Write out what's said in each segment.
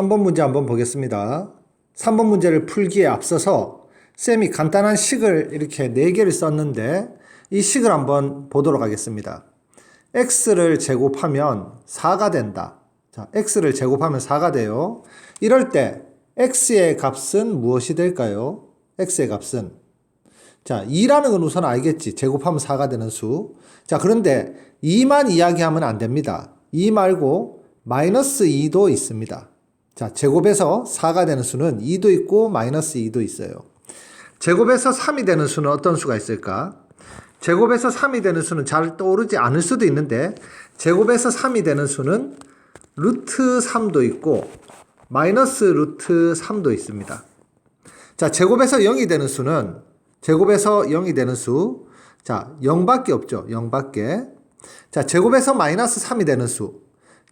3번 문제 한번 보겠습니다. 3번 문제를 풀기에 앞서서 쌤이 간단한 식을 이렇게 4개를 썼는데 이 식을 한번 보도록 하겠습니다. x를 제곱하면 4가 된다. 자, x를 제곱하면 4가 돼요. 이럴 때 x의 값은 무엇이 될까요? x의 값은 자, 2라는 건 우선 알겠지. 제곱하면 4가 되는 수. 자, 그런데 2만 이야기하면 안 됩니다. 2 말고 마이너스 2도 있습니다. 자, 제곱해서 4가 되는 수는 2도 있고 마이너스 2도 있어요. 제곱해서 3이 되는 수는 어떤 수가 있을까? 제곱해서 3이 되는 수는 잘 떠오르지 않을 수도 있는데 제곱해서 3이 되는 수는 루트 3도 있고 마이너스 루트 3도 있습니다. 자, 제곱해서 0이 되는 수는 제곱해서 0이 되는 수. 자, 0밖에 없죠. 0밖에. 자, 제곱해서 마이너스 3이 되는 수.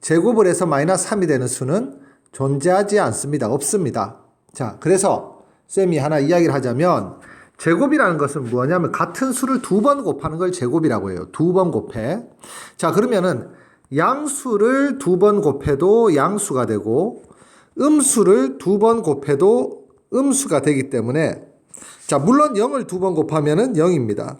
제곱을 해서 마이너스 3이 되는 수는 존재하지 않습니다. 없습니다. 자, 그래서 쌤이 하나 이야기를 하자면 제곱이라는 것은 뭐냐면 같은 수를 두 번 곱하는 걸 제곱이라고 해요. 두 번 곱해. 자, 그러면은 양수를 두 번 곱해도 양수가 되고 음수를 두 번 곱해도 음수가 되기 때문에 자, 물론 0을 두 번 곱하면은 0입니다.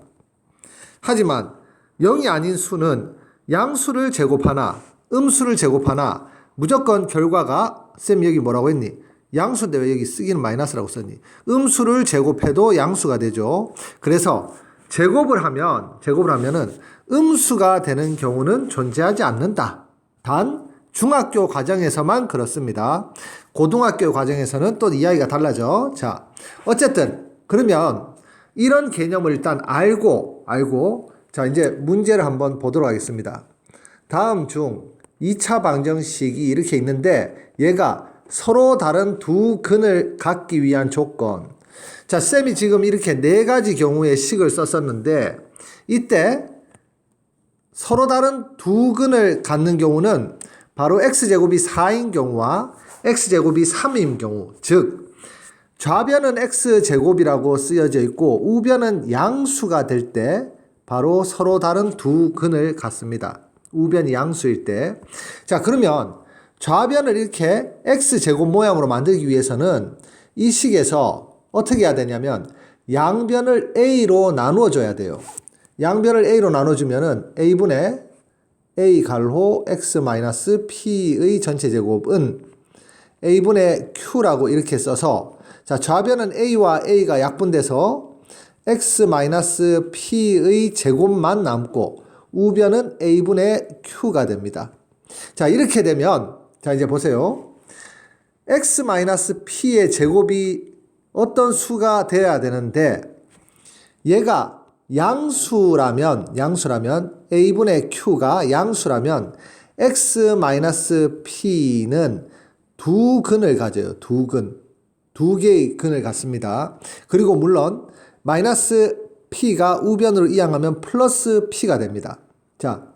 하지만 0이 아닌 수는 양수를 제곱하나 음수를 제곱하나 무조건 결과가 쌤 여기 뭐라고 했니? 양수인데 왜 여기 쓰기는 마이너스라고 썼니? 음수를 제곱해도 양수가 되죠. 그래서 제곱을 하면 제곱을 하면은 음수가 되는 경우는 존재하지 않는다. 단 중학교 과정에서만 그렇습니다. 고등학교 과정에서는 또 이야기가 달라져. 자, 어쨌든 그러면 이런 개념을 일단 알고 알고 자 이제 문제를 한번 보도록 하겠습니다. 다음 중 2차 방정식이 이렇게 있는데 얘가 서로 다른 두 근을 갖기 위한 조건. 자, 쌤이 지금 이렇게 네 가지 경우의 식을 썼었는데 이때 서로 다른 두 근을 갖는 경우는 바로 x제곱이 4인 경우와 x제곱이 3인 경우, 즉 좌변은 x제곱이라고 쓰여져 있고 우변은 양수가 될 때 바로 서로 다른 두 근을 갖습니다. 우변이 양수일 때. 자, 그러면 좌변을 이렇게 x제곱 모양으로 만들기 위해서는 이 식에서 어떻게 해야 되냐면 양변을 a로 나누어 줘야 돼요. 양변을 a로 나눠주면은 a분의 a 갈호 x 마이너스 p의 전체 제곱은 a분의 q라고 이렇게 써서 자 좌변은 a와 a가 약분돼서 x 마이너스 p의 제곱만 남고 우변은 a분의 q가 됩니다. 자 이렇게 되면 자 이제 보세요. x 마이너스 p의 제곱이 어떤 수가 돼야 되는데 얘가 양수라면 양수라면 a분의 q가 양수라면 x 마이너스 p는 두 근을 가져요. 두 근. 두 개의 근을 갖습니다. 그리고 물론 마이너스 p가 우변으로 이항하면 플러스 p가 됩니다. 자,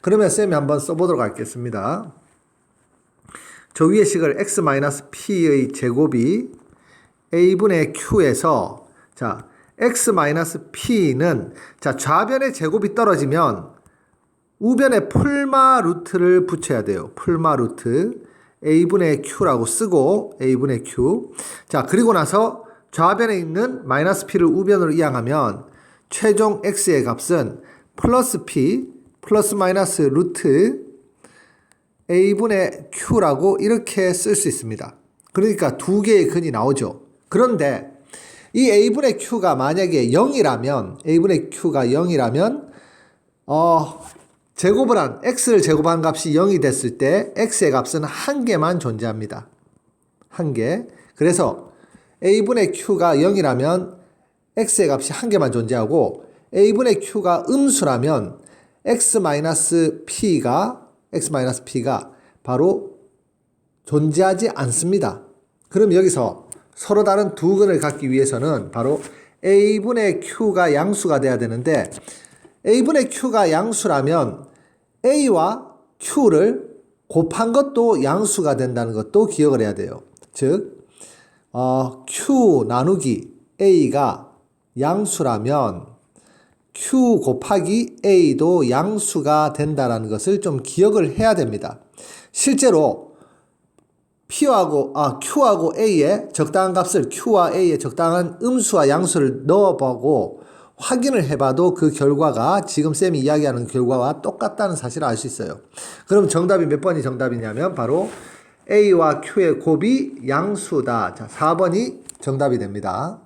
그러면 쌤이 한번 써보도록 하겠습니다. 저 위의 식을 x-p의 제곱이 a분의 q에서 자 x-p는 자 좌변의 제곱이 떨어지면 우변에 풀마 루트를 붙여야 돼요. 풀마 루트 a분의 q라고 쓰고 a분의 q 자 그리고 나서 좌변에 있는 마이너스 p를 우변으로 이항하면 최종 x의 값은 플러스 p 플러스 마이너스 루트 a분의 q라고 이렇게 쓸 수 있습니다. 그러니까 두 개의 근이 나오죠. 그런데 이 a분의 q가 만약에 0이라면 a분의 q가 0이라면 어 제곱을 한 x를 제곱한 값이 0이 됐을 때 x의 값은 한 개만 존재합니다. 한 개. 그래서 a분의 q가 0이라면 x의 값이 한 개만 존재하고 a분의 q가 음수라면 x-p가 x-p가 바로 존재하지 않습니다. 그럼 여기서 서로 다른 두 근을 갖기 위해서는 바로 a분의 q가 양수가 돼야 되는데 a분의 q가 양수라면 a와 q를 곱한 것도 양수가 된다는 것도 기억을 해야 돼요. 즉 어, q 나누기 a가 양수라면 q 곱하기 a도 양수가 된다는 것을 좀 기억을 해야 됩니다. 실제로 P하고 아 Q하고 A의 적당한 값을 Q와 A의 적당한 음수와 양수를 넣어보고 확인을 해봐도 그 결과가 지금 쌤이 이야기하는 결과와 똑같다는 사실을 알 수 있어요. 그럼 정답이 몇 번이 정답이냐면 바로 A와 Q의 곱이 양수다. 자, 4번이 정답이 됩니다.